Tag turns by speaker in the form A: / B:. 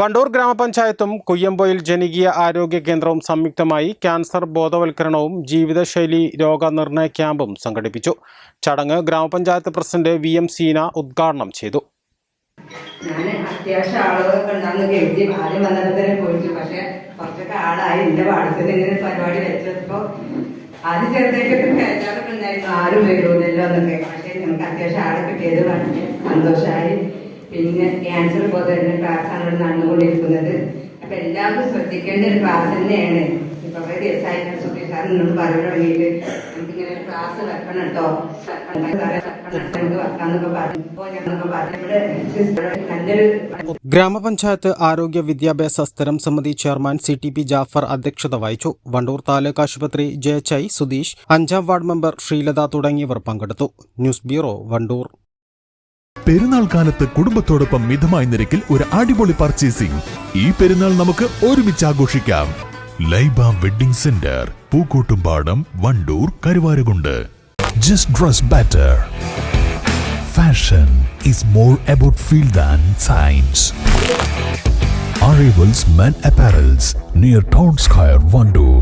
A: വണ്ടൂർ ഗ്രാമപഞ്ചായത്തും കുയ്യമ്പോയിൽ ജനകീയ ആരോഗ്യ കേന്ദ്രവും സംയുക്തമായി ക്യാൻസർ ബോധവൽക്കരണവും ജീവിതശൈലി രോഗനിർണയ ക്യാമ്പും സംഘടിപ്പിച്ചു. ചടങ്ങ് ഗ്രാമപഞ്ചായത്ത് പ്രസിഡന്റ് വി എം സീന ഉദ്ഘാടനം ചെയ്തു.
B: ആദ്യം പക്ഷെ കുറച്ചൊക്കെ പരിപാടി ആരും വരുമെന്നല്ലോ എന്നൊക്കെ പക്ഷെ നമുക്ക് അത്യാവശ്യം ആളെ കിട്ടിയത് വളരെ സന്തോഷമായി. പിന്നെ ക്യാൻസർ പോലെ തന്നെ ക്ലാസ്സാണ് ഇവിടെ നടന്നുകൊണ്ടിരിക്കുന്നത്. അപ്പൊ എല്ലാവർക്കും ശ്രദ്ധിക്കേണ്ട ഒരു ക്ലാസ് തന്നെയാണ്. കുറെ ദിവസമായിട്ട് സുഖി സാർ എന്നോട് പറഞ്ഞു തുടങ്ങിയിട്ട് നമുക്കിങ്ങനെ ഒരു ക്ലാസ് വെക്കണം കേട്ടോ
A: ഗ്രാമപഞ്ചായത്ത് ആരോഗ്യ വിദ്യാഭ്യാസ സ്ഥിരം സമിതി chairman C T P Jafar അധ്യക്ഷത വഹിച്ചു. വണ്ടൂർ താലൂക്ക് ആശുപത്രി ജെ എച്ച് സുധീഷ് അഞ്ചാം വാർഡ് മെമ്പർ ശ്രീലത തുടങ്ങിയവർ പങ്കെടുത്തു. News bureau Wandoor.
C: പെരുന്നാൾ കാലത്ത് കുടുംബത്തോടൊപ്പം മിതമായ നിരക്കിൽ ഒരു അടിപൊളി പർച്ചേസിംഗ് ഈ പെരുന്നാൾ നമുക്ക് ഒരുമിച്ച് ആഘോഷിക്കാം. Laiba wedding centre Pookkottumpadam Wandoor Karuvarakundu. Just dress better fashion is more about feel than science Arrivals Men Apparels near Town Square, Vandoor.